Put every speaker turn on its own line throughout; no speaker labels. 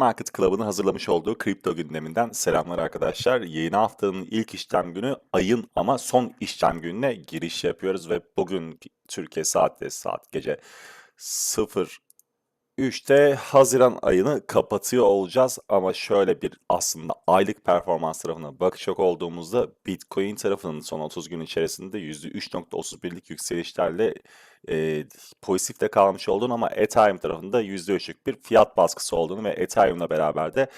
Market Club'ın hazırlamış olduğu kripto gündeminden selamlar arkadaşlar. Yeni haftanın ilk işlem günü ayın ama son işlem gününe giriş yapıyoruz ve bugün Türkiye saatte saat gece 03'te Haziran ayını kapatıyor olacağız ama şöyle bir aslında aylık performans tarafına bakacak olduğumuzda Bitcoin tarafının son 30 gün içerisinde %3.31'lik yükselişlerle e, pozitifte kalmış olduğunu ama Ethereum tarafında %3'lük bir fiyat baskısı olduğunu ve Ethereum'la beraber de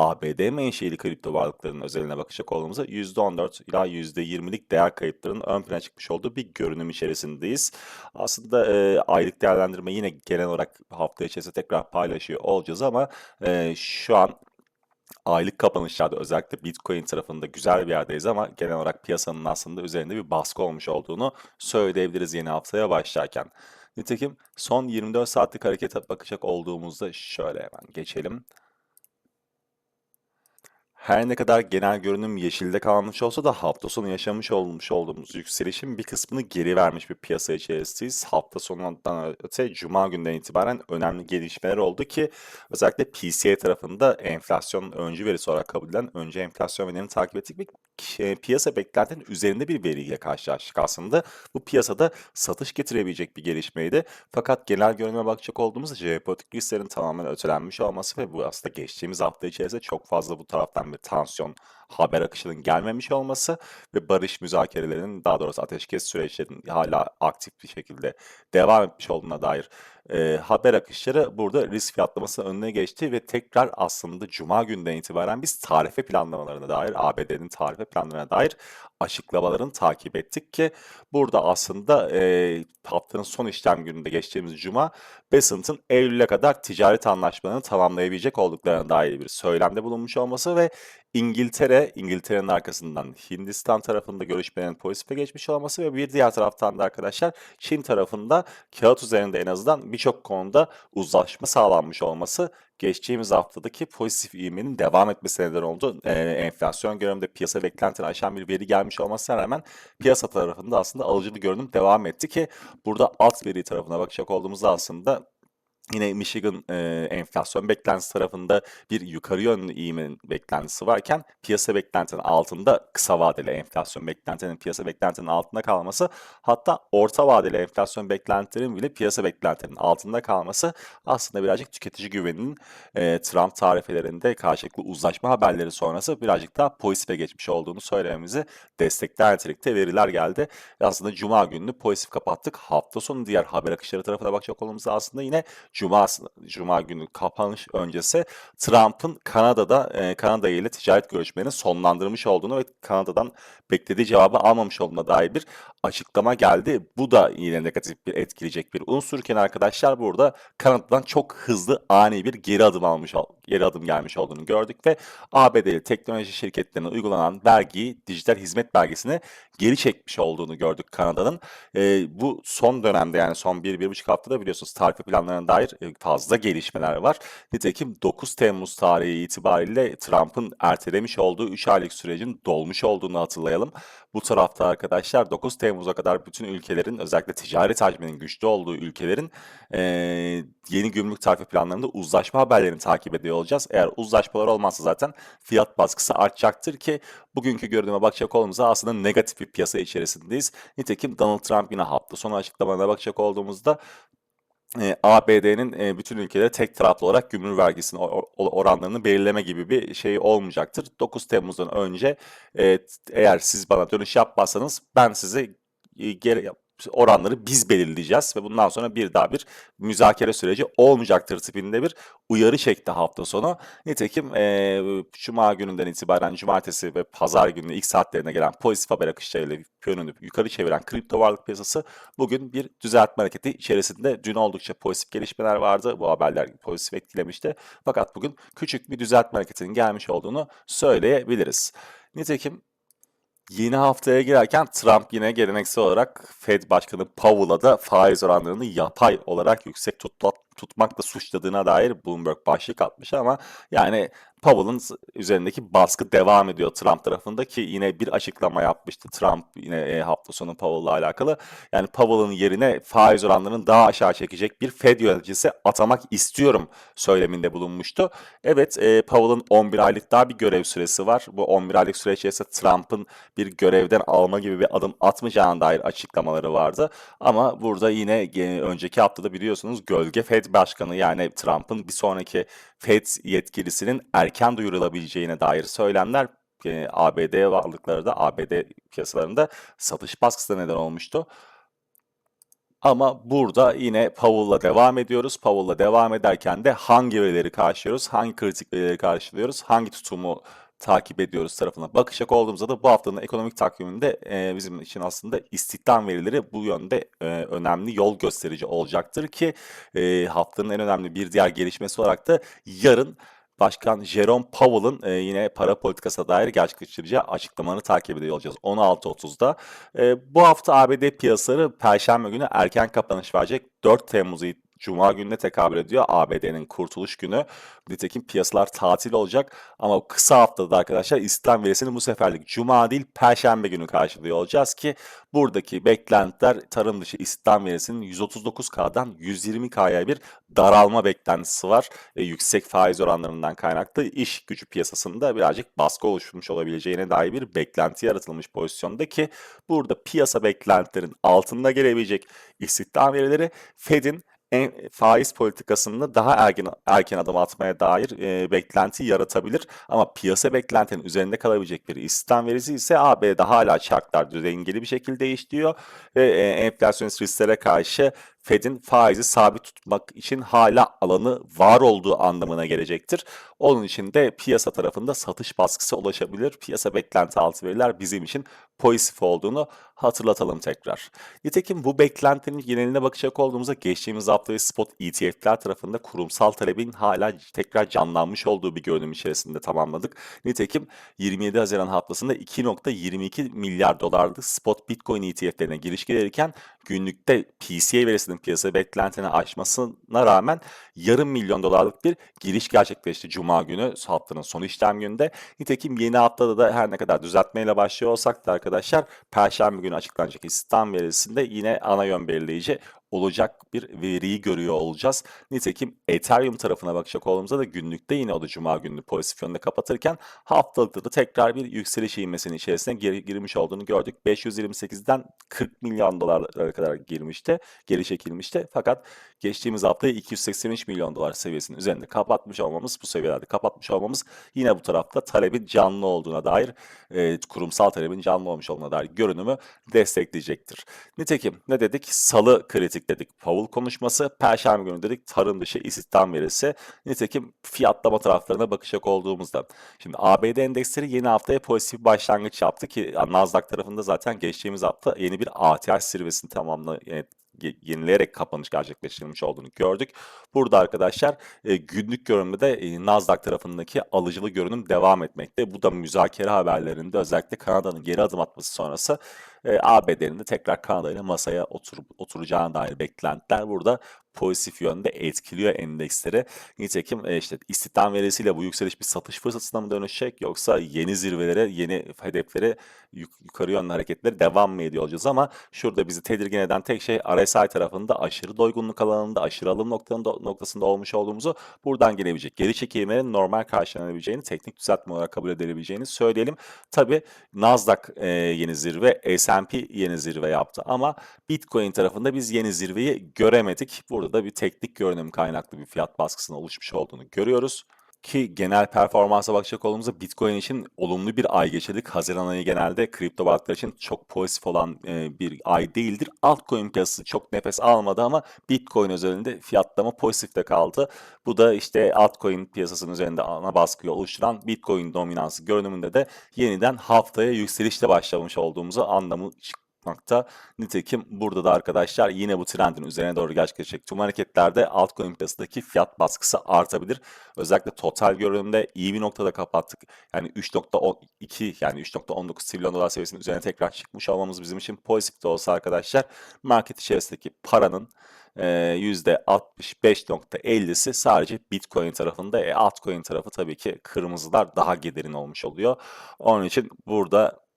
ABD menşeli kripto varlıklarının özeline bakacak olduğumuzda %14 ila %20'lik değer kayıplarının ön plana çıkmış olduğu bir görünüm içerisindeyiz. Aslında e, aylık değerlendirme yine genel olarak hafta içerisinde tekrar paylaşıyor olacağız ama e, şu an aylık kapanışlarda özellikle Bitcoin tarafında güzel bir yerdeyiz ama genel olarak piyasanın aslında üzerinde bir baskı olmuş olduğunu söyleyebiliriz yeni haftaya başlarken. Nitekim son 24 saatlik harekete bakacak olduğumuzda şöyle hemen geçelim. Her ne kadar genel görünüm yeşilde kalmış olsa da hafta sonu yaşamış olmuş olduğumuz yükselişin bir kısmını geri vermiş bir piyasa içerisindeyiz. Hafta sonundan öte Cuma günden itibaren önemli gelişmeler oldu ki özellikle PCA tarafında enflasyon öncü verisi olarak kabul edilen önce enflasyon verilerini takip ettik ve şey, piyasa beklentinin üzerinde bir veriyle karşılaştık aslında. Bu piyasada satış getirebilecek bir gelişmeydi. Fakat genel görünüme bakacak olduğumuzda jeopolitik risklerin tamamen ötelenmiş olması ve bu aslında geçtiğimiz hafta içerisinde çok fazla bu taraftan bir tansiyon haber akışının gelmemiş olması ve barış müzakerelerinin daha doğrusu ateşkes süreçlerinin hala aktif bir şekilde devam etmiş olduğuna dair e, haber akışları burada risk fiyatlaması önüne geçti ve tekrar aslında Cuma günden itibaren biz tarife planlamalarına dair, ABD'nin tarife planlarına dair açıklamalarını takip ettik ki burada aslında e, haftanın son işlem gününde geçtiğimiz Cuma Besant'ın Eylül'e kadar ticaret anlaşmalarını tamamlayabilecek olduklarına dair bir söylemde bulunmuş olması ve İngiltere, İngiltere'nin arkasından Hindistan tarafında görüşmelerin pozitife geçmiş olması ve bir diğer taraftan da arkadaşlar Çin tarafında kağıt üzerinde en azından birçok konuda uzlaşma sağlanmış olması geçtiğimiz haftadaki pozitif ivmenin devam etmesine neden oldu. Ee, enflasyon görünümde piyasa beklentini aşan bir veri gelmiş olmasına rağmen piyasa tarafında aslında alıcı bir görünüm devam etti ki burada alt veri tarafına bakacak olduğumuzda aslında Yine Michigan e, enflasyon beklentisi tarafında bir yukarı yönlü ivmenin beklentisi varken piyasa beklentinin altında kısa vadeli enflasyon beklentinin piyasa beklentinin altında kalması hatta orta vadeli enflasyon beklentilerin bile piyasa beklentinin altında kalması aslında birazcık tüketici güveninin e, Trump tarifelerinde karşılıklı uzlaşma haberleri sonrası birazcık daha pozitife geçmiş olduğunu söylememizi destekler nitelikte veriler geldi. Aslında Cuma gününü pozitif kapattık. Hafta sonu diğer haber akışları tarafına bakacak olduğumuzda aslında yine Cuma Cuma günü kapanış öncesi Trump'ın Kanada'da e, Kanada ile ticaret görüşmelerini sonlandırmış olduğunu ve Kanada'dan beklediği cevabı almamış olduğuna dair bir açıklama geldi. Bu da yine negatif bir etkileyecek bir unsurken arkadaşlar burada Kanada'dan çok hızlı ani bir geri adım almış geri adım gelmiş olduğunu gördük ve ABD'li teknoloji şirketlerine uygulanan vergiyi dijital hizmet vergisini geri çekmiş olduğunu gördük Kanada'nın. E, bu son dönemde yani son 1-1,5 haftada biliyorsunuz tarife planlarına dair e, fazla gelişmeler var. Nitekim 9 Temmuz tarihi itibariyle Trump'ın ertelemiş olduğu 3 aylık sürecin dolmuş olduğunu hatırlayalım. Bu tarafta arkadaşlar 9 Temmuz'a kadar bütün ülkelerin özellikle ticaret hacminin güçlü olduğu ülkelerin e, yeni gümrük tarife planlarında uzlaşma haberlerini takip ediyor olacağız. Eğer uzlaşmalar olmazsa zaten fiyat baskısı artacaktır ki bugünkü görünüme bakacak olduğumuzda aslında negatif bir piyasa içerisindeyiz. Nitekim Donald Trump yine hafta sonu açıklamalarına bakacak olduğumuzda e, ABD'nin e, bütün ülkelere tek taraflı olarak gümrük vergisinin oranlarını belirleme gibi bir şey olmayacaktır. 9 Temmuz'dan önce e, eğer siz bana dönüş yapmazsanız ben sizi e, geri oranları biz belirleyeceğiz ve bundan sonra bir daha bir müzakere süreci olmayacaktır tipinde bir uyarı çekti hafta sonu. Nitekim e, Cuma gününden itibaren Cumartesi ve Pazar günü ilk saatlerine gelen pozitif haber akışlarıyla yönünü yukarı çeviren kripto varlık piyasası bugün bir düzeltme hareketi içerisinde. Dün oldukça pozitif gelişmeler vardı. Bu haberler pozitif etkilemişti. Fakat bugün küçük bir düzeltme hareketinin gelmiş olduğunu söyleyebiliriz. Nitekim Yeni haftaya girerken Trump yine geleneksel olarak Fed Başkanı Powell'a da faiz oranlarını yapay olarak yüksek tutmak tutmakla suçladığına dair Bloomberg başlık atmış ama yani Powell'ın üzerindeki baskı devam ediyor Trump tarafında ki yine bir açıklama yapmıştı Trump yine e, hafta sonu Powell'la alakalı. Yani Powell'ın yerine faiz oranlarını daha aşağı çekecek bir Fed yöneticisi atamak istiyorum söyleminde bulunmuştu. Evet e, Powell'ın 11 aylık daha bir görev süresi var. Bu 11 aylık süre içerisinde Trump'ın bir görevden alma gibi bir adım atmayacağına dair açıklamaları vardı. Ama burada yine e, önceki haftada biliyorsunuz gölge Fed başkanı yani Trump'ın bir sonraki Fed yetkilisinin erken duyurulabileceğine dair söylemler e, ABD varlıkları da ABD piyasalarında satış baskısına neden olmuştu. Ama burada yine Powell'la devam ediyoruz. Powell'la devam ederken de hangi verileri karşılıyoruz, hangi kritik verileri karşılıyoruz, hangi tutumu takip ediyoruz tarafına bakacak olduğumuzda da bu haftanın ekonomik takviminde e, bizim için aslında istihdam verileri bu yönde e, önemli yol gösterici olacaktır ki e, haftanın en önemli bir diğer gelişmesi olarak da yarın Başkan Jerome Powell'ın e, yine para politikasına dair gerçekleştireceği açıklamalarını takip ediyor olacağız 16.30'da. E, bu hafta ABD piyasaları Perşembe günü erken kapanış verecek. 4 Temmuz'u Cuma gününe tekabül ediyor ABD'nin kurtuluş günü. Nitekim piyasalar tatil olacak ama kısa haftada da arkadaşlar İslam verisini bu seferlik Cuma değil Perşembe günü karşılıyor olacağız ki buradaki beklentiler tarım dışı İslam verisinin 139K'dan 120K'ya bir daralma beklentisi var. E, yüksek faiz oranlarından kaynaklı iş gücü piyasasında birazcık baskı oluşmuş olabileceğine dair bir beklenti yaratılmış pozisyonda ki burada piyasa beklentilerin altında gelebilecek istihdam verileri Fed'in en, faiz politikasında daha erken erken adım atmaya dair e, beklenti yaratabilir. Ama piyasa beklentinin üzerinde kalabilecek bir istihdam verisi ise AB'de hala çarklar dengeli bir şekilde işliyor ve e, enflasyonist risklere karşı Fed'in faizi sabit tutmak için hala alanı var olduğu anlamına gelecektir. Onun için de piyasa tarafında satış baskısı ulaşabilir. Piyasa beklenti altı veriler bizim için pozitif olduğunu hatırlatalım tekrar. Nitekim bu beklentinin geneline bakacak olduğumuzda geçtiğimiz hafta spot ETF'ler tarafında kurumsal talebin hala tekrar canlanmış olduğu bir görünüm içerisinde tamamladık. Nitekim 27 Haziran haftasında 2.22 milyar dolarlık spot Bitcoin ETF'lerine giriş gelirken günlükte PCA verisinin piyasa beklentini aşmasına rağmen yarım milyon dolarlık bir giriş gerçekleşti Cuma günü haftanın son işlem gününde. Nitekim yeni haftada da her ne kadar düzeltmeyle başlıyor olsak da arkadaşlar Perşembe günü açıklanacak istihdam verisinde yine ana yön belirleyici olacak bir veriyi görüyor olacağız. Nitekim Ethereum tarafına bakacak olduğumuzda da günlükte yine o da Cuma günü pozitif yönde kapatırken haftalıkta da tekrar bir yükseliş ivmesinin içerisine gir- girmiş olduğunu gördük. 528'den 40 milyon dolarlara kadar girmişti, geri çekilmişti. Fakat geçtiğimiz haftayı 283 milyon dolar seviyesinin üzerinde kapatmış olmamız, bu seviyelerde kapatmış olmamız yine bu tarafta talebin canlı olduğuna dair, e, kurumsal talebin canlı olmuş olduğuna dair görünümü destekleyecektir. Nitekim ne dedik? Salı kritik dedik. Powell konuşması. Perşembe günü dedik tarım dışı istihdam verisi. Nitekim fiyatlama taraflarına bakacak olduğumuzda. Şimdi ABD endeksleri yeni haftaya pozitif bir başlangıç yaptı ki Nasdaq tarafında zaten geçtiğimiz hafta yeni bir ATH zirvesini tamamla e, ye- yenileyerek kapanış gerçekleştirilmiş olduğunu gördük. Burada arkadaşlar e, günlük görünümde de e, Nasdaq tarafındaki alıcılı görünüm devam etmekte. Bu da müzakere haberlerinde özellikle Kanada'nın geri adım atması sonrası e, ABD'nin de tekrar Kanada ile masaya oturup oturacağına dair beklentiler burada pozitif yönde etkiliyor endeksleri. Nitekim e, işte istihdam verisiyle bu yükseliş bir satış fırsatına mı dönüşecek yoksa yeni zirvelere, yeni hedeflere yuk- yukarı yönlü hareketleri devam mı ediyor olacağız ama şurada bizi tedirgin eden tek şey RSI tarafında aşırı doygunluk alanında, aşırı alım noktasında, noktasında olmuş olduğumuzu buradan gelebilecek geri çekilmenin normal karşılanabileceğini, teknik düzeltme olarak kabul edilebileceğini söyleyelim. Tabi Nasdaq e, yeni zirve, S&P yeni zirve yaptı ama Bitcoin tarafında biz yeni zirveyi göremedik. Burada da bir teknik görünüm kaynaklı bir fiyat baskısının oluşmuş olduğunu görüyoruz. Ki genel performansa bakacak olduğumuzda Bitcoin için olumlu bir ay geçirdik. Haziran ayı genelde kripto varlıklar için çok pozitif olan e, bir ay değildir. Altcoin piyasası çok nefes almadı ama Bitcoin özelinde fiyatlama pozitifte kaldı. Bu da işte altcoin piyasasının üzerinde ana baskıyı oluşturan Bitcoin dominansı görünümünde de yeniden haftaya yükselişle başlamış olduğumuzu anlamı yapmakta. Nitekim burada da arkadaşlar yine bu trendin üzerine doğru gerçekleşecek tüm hareketlerde altcoin piyasadaki fiyat baskısı artabilir. Özellikle total görünümde iyi bir noktada kapattık. Yani 3.2 yani 3.19 trilyon dolar seviyesinin üzerine tekrar çıkmış olmamız bizim için pozitif de olsa arkadaşlar market içerisindeki paranın e, %65.50'si sadece Bitcoin tarafında. E, altcoin tarafı tabii ki kırmızılar daha gelirin olmuş oluyor. Onun için burada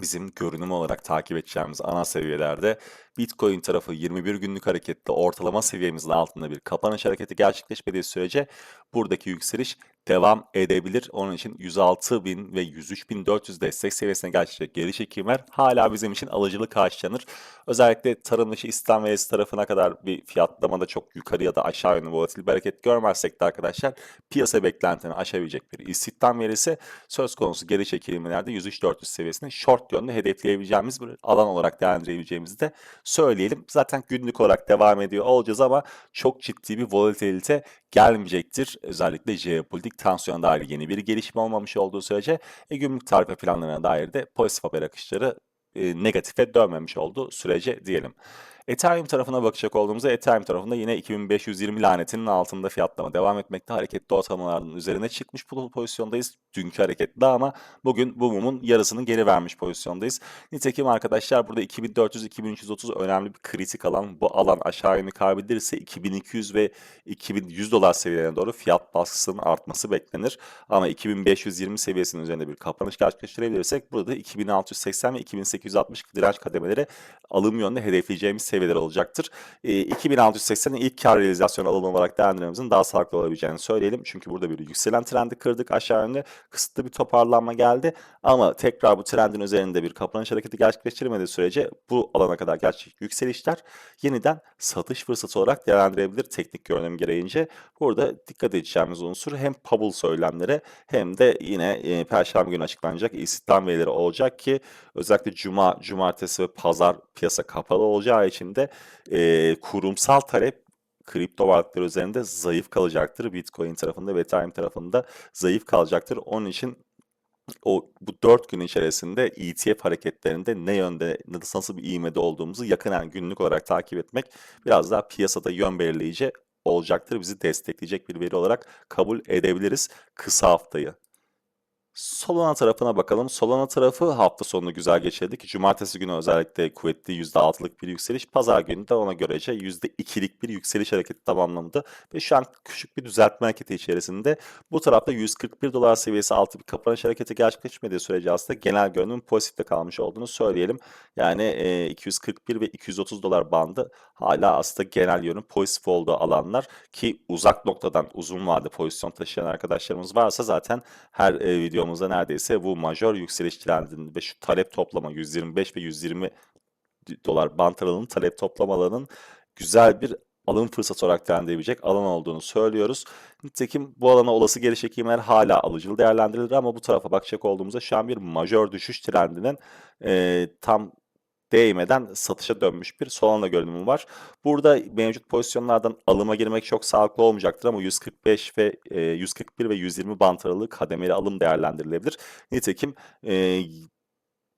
bizim görünüm olarak takip edeceğimiz ana seviyelerde Bitcoin tarafı 21 günlük harekette ortalama seviyemizin altında bir kapanış hareketi gerçekleşmediği sürece buradaki yükseliş devam edebilir. Onun için 106.000 ve 103.400 destek seviyesine gerçekleşecek geri çekimler hala bizim için alıcılı karşılanır. Özellikle tarım dışı İslam verisi tarafına kadar bir fiyatlamada çok yukarı ya da aşağı yönlü volatil bir hareket görmezsek de arkadaşlar piyasa beklentini aşabilecek bir istihdam verisi söz konusu geri çekilmelerde 103.400 seviyesini short yönlü hedefleyebileceğimiz bir alan olarak değerlendirebileceğimizi de söyleyelim. Zaten günlük olarak devam ediyor olacağız ama çok ciddi bir volatilite gelmeyecektir. Özellikle jeopolitik tansiyon dair yeni bir gelişme olmamış olduğu sürece e, günlük tarife planlarına dair de pozitif haber akışları e, negatife dönmemiş olduğu sürece diyelim. Ethereum tarafına bakacak olduğumuzda Ethereum tarafında yine 2520 lanetinin altında fiyatlama devam etmekte. Hareketli ortalamaların üzerine çıkmış pozisyondayız. Dünkü hareketli ama bugün bu mumun yarısını geri vermiş pozisyondayız. Nitekim arkadaşlar burada 2400-2330 önemli bir kritik alan. Bu alan aşağı yönlü kaybedilirse 2200 ve 2100 dolar seviyelerine doğru fiyat baskısının artması beklenir. Ama 2520 seviyesinin üzerinde bir kapanış gerçekleştirebilirsek burada 2680 ve 2860 direnç kademeleri alım yönünde hedefleyeceğimiz seviyeler olacaktır. E, 2680'in ilk kar realizasyonu alım olarak değerlendirmemizin daha sağlıklı olabileceğini söyleyelim. Çünkü burada bir yükselen trendi kırdık aşağı yönlü. Kısıtlı bir toparlanma geldi. Ama tekrar bu trendin üzerinde bir kapanış hareketi gerçekleştirmediği sürece bu alana kadar gerçek yükselişler yeniden satış fırsatı olarak değerlendirebilir teknik görünüm gereğince. Burada dikkat edeceğimiz unsur hem Pabul söylemleri hem de yine e, Perşembe günü açıklanacak istihdam verileri olacak ki özellikle Cuma, Cumartesi ve Pazar piyasa kapalı olacağı için de e, kurumsal talep kripto varlıklar üzerinde zayıf kalacaktır. Bitcoin tarafında ve Ethereum tarafında zayıf kalacaktır. Onun için o bu 4 gün içerisinde ETF hareketlerinde ne yönde nasıl bir ivmede olduğumuzu yakından günlük olarak takip etmek biraz daha piyasada yön belirleyici olacaktır. Bizi destekleyecek bir veri olarak kabul edebiliriz kısa haftayı. Solana tarafına bakalım. Solana tarafı hafta sonunu güzel geçirdik. Cumartesi günü özellikle kuvvetli %6'lık bir yükseliş. Pazar günü de ona görece %2'lik bir yükseliş hareketi tamamlandı. Ve şu an küçük bir düzeltme hareketi içerisinde bu tarafta 141 dolar seviyesi altı bir kapanış hareketi gerçekleşmediği sürece aslında genel görünüm pozitifte kalmış olduğunu söyleyelim. Yani e, 241 ve 230 dolar bandı hala aslında genel yönün pozitif olduğu alanlar ki uzak noktadan uzun vade pozisyon taşıyan arkadaşlarımız varsa zaten her e, video videomuzda neredeyse bu majör yükseliş trendinin ve şu talep toplama 125 ve 120 dolar bant aralığının talep toplamalarının güzel bir alım fırsatı olarak değerlendirebilecek alan olduğunu söylüyoruz. Nitekim bu alana olası geri çekimler hala alıcılı değerlendirilir ama bu tarafa bakacak olduğumuzda şu an bir majör düşüş trendinin e, tam değmeden satışa dönmüş bir Solana görünümü var. Burada mevcut pozisyonlardan alıma girmek çok sağlıklı olmayacaktır ama 145 ve e, 141 ve 120 bant aralığı kademeli alım değerlendirilebilir. Nitekim e,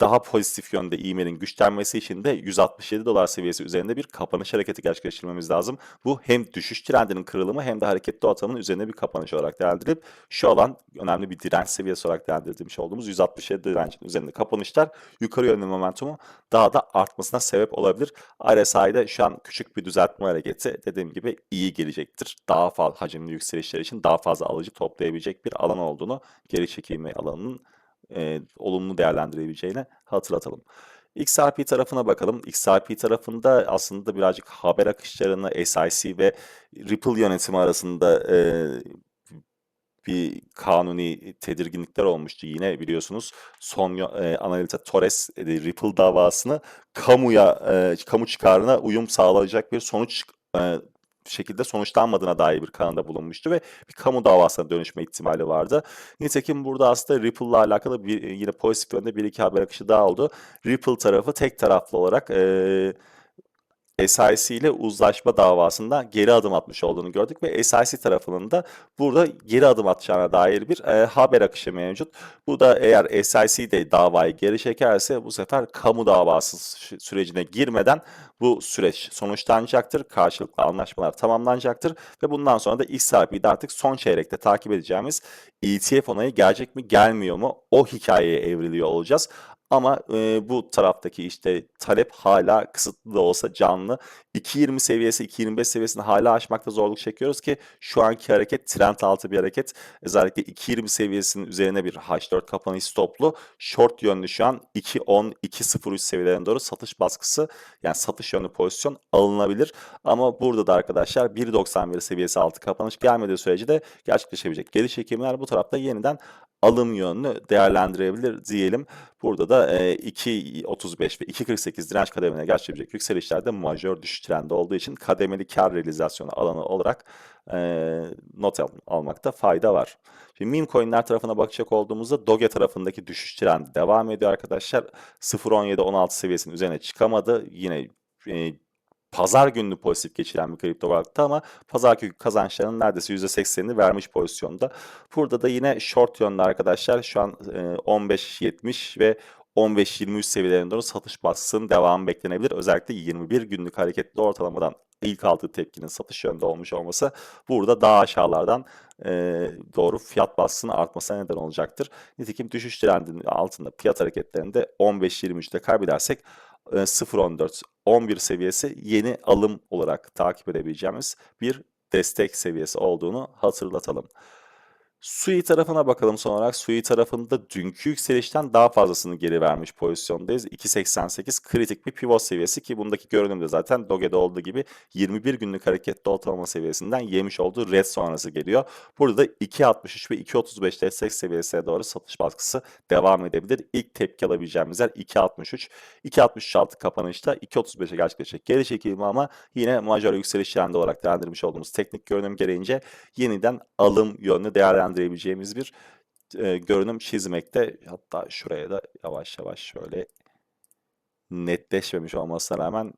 daha pozitif yönde e-mailin güçlenmesi için de 167 dolar seviyesi üzerinde bir kapanış hareketi gerçekleştirmemiz lazım. Bu hem düşüş trendinin kırılımı hem de hareketli ortamın üzerine bir kapanış olarak değerlendirilip şu alan önemli bir direnç seviyesi olarak değerlendirmiş olduğumuz 167 direncin üzerinde kapanışlar yukarı yönlü momentumu daha da artmasına sebep olabilir. RSI'de şu an küçük bir düzeltme hareketi dediğim gibi iyi gelecektir. Daha fazla hacimli yükselişler için daha fazla alıcı toplayabilecek bir alan olduğunu geri çekilme alanının e, olumlu değerlendirebileceğini hatırlatalım. XRP tarafına bakalım. XRP tarafında aslında birazcık haber akışlarını SIC ve Ripple yönetimi arasında e, bir kanuni tedirginlikler olmuştu yine biliyorsunuz. Son e, Analita Torres e, Ripple davasını kamuya e, kamu çıkarına uyum sağlayacak bir sonuç e, şekilde sonuçlanmadığına dair bir kanında bulunmuştu ve bir kamu davasına dönüşme ihtimali vardı. Nitekim burada aslında Ripple'la alakalı bir, yine pozitif yönde bir iki haber akışı daha oldu. Ripple tarafı tek taraflı olarak e, SIC ile uzlaşma davasında geri adım atmış olduğunu gördük ve SIC tarafının da burada geri adım atacağına dair bir e, haber akışı mevcut. Bu da eğer SIC de davayı geri çekerse bu sefer kamu davası sü- sürecine girmeden bu süreç sonuçlanacaktır. Karşılıklı anlaşmalar tamamlanacaktır ve bundan sonra da sahibi de artık son çeyrekte takip edeceğimiz ETF onayı gelecek mi gelmiyor mu o hikayeye evriliyor olacağız. Ama e, bu taraftaki işte talep hala kısıtlı da olsa canlı. 2.20 seviyesi, 2.25 seviyesini hala aşmakta zorluk çekiyoruz ki şu anki hareket trend altı bir hareket. Özellikle 2.20 seviyesinin üzerine bir H4 kapanış stoplu. Short yönlü şu an 2.10, 2.03 seviyelerine doğru satış baskısı yani satış yönlü pozisyon alınabilir. Ama burada da arkadaşlar 1.91 seviyesi altı kapanış gelmediği sürece de gerçekleşebilecek geri çekimler bu tarafta yeniden alım yönlü değerlendirebilir diyelim. Burada da e, 2.35 ve 2.48 direnç kademine gerçekleşecek yükselişlerde majör düşüş trendi olduğu için kademeli kar realizasyonu alanı olarak e, not al- almakta fayda var. Şimdi meme coinler tarafına bakacak olduğumuzda Doge tarafındaki düşüş trendi devam ediyor arkadaşlar. 0.17-16 seviyesinin üzerine çıkamadı. Yine e, pazar gününü pozitif geçiren bir kripto varlıktı ama pazar günü kazançlarının neredeyse %80'ini vermiş pozisyonda. Burada da yine short yönlü arkadaşlar şu an e, 15.70 ve 15-23 seviyelerine doğru satış baskısının devamı beklenebilir. Özellikle 21 günlük hareketli ortalamadan ilk aldığı tepkinin satış yönünde olmuş olması burada daha aşağılardan e, doğru fiyat baskısının artmasına neden olacaktır. Nitekim düşüş trendinin altında fiyat hareketlerinde 15-23'te kaybedersek e, 0.14 11 seviyesi yeni alım olarak takip edebileceğimiz bir destek seviyesi olduğunu hatırlatalım. Sui tarafına bakalım son olarak. Sui tarafında dünkü yükselişten daha fazlasını geri vermiş pozisyondayız. 2.88 kritik bir pivot seviyesi ki bundaki görünümde zaten Doge'de olduğu gibi 21 günlük hareketli ortalama seviyesinden yemiş olduğu red sonrası geliyor. Burada da 2.63 ve 2.35 destek seviyesine doğru satış baskısı devam edebilir. İlk tepki alabileceğimiz yer 2.63. 2.63 altı kapanışta 2.35'e gerçekleşecek geri çekilme ama yine majör yükseliş trendi olarak değerlendirmiş olduğumuz teknik görünüm gereğince yeniden alım yönlü değerlendirebileceğimiz bir e, görünüm çizmekte. Hatta şuraya da yavaş yavaş şöyle netleşmemiş olmasına rağmen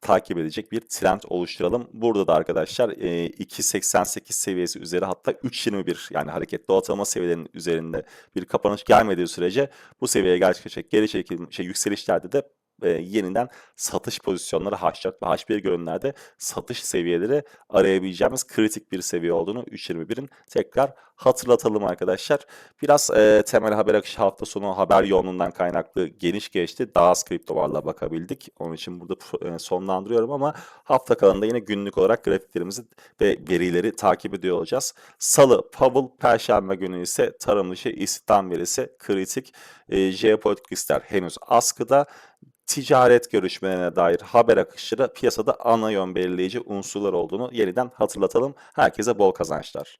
takip edecek bir trend oluşturalım. Burada da arkadaşlar e, 2.88 seviyesi üzeri hatta 3.21 yani hareketli ortalama seviyelerinin üzerinde bir kapanış gelmediği sürece bu seviyeye gerçekleşecek geri çekim şey yükselişlerde de e, yeniden satış pozisyonları H4 ve H1 görünümlerde satış seviyeleri arayabileceğimiz kritik bir seviye olduğunu 3.21'in tekrar hatırlatalım arkadaşlar. Biraz e, temel haber akışı hafta sonu haber yoğunluğundan kaynaklı geniş geçti. Daha az kripto varlığa bakabildik. Onun için burada e, sonlandırıyorum ama hafta kalanında yine günlük olarak grafiklerimizi ve verileri takip ediyor olacağız. Salı, Powell, Perşembe günü ise tarım dışı istihdam verisi kritik. E, jeopolitik riskler henüz askıda ticaret görüşmelerine dair haber akışları piyasada ana yön belirleyici unsurlar olduğunu yeniden hatırlatalım. Herkese bol kazançlar.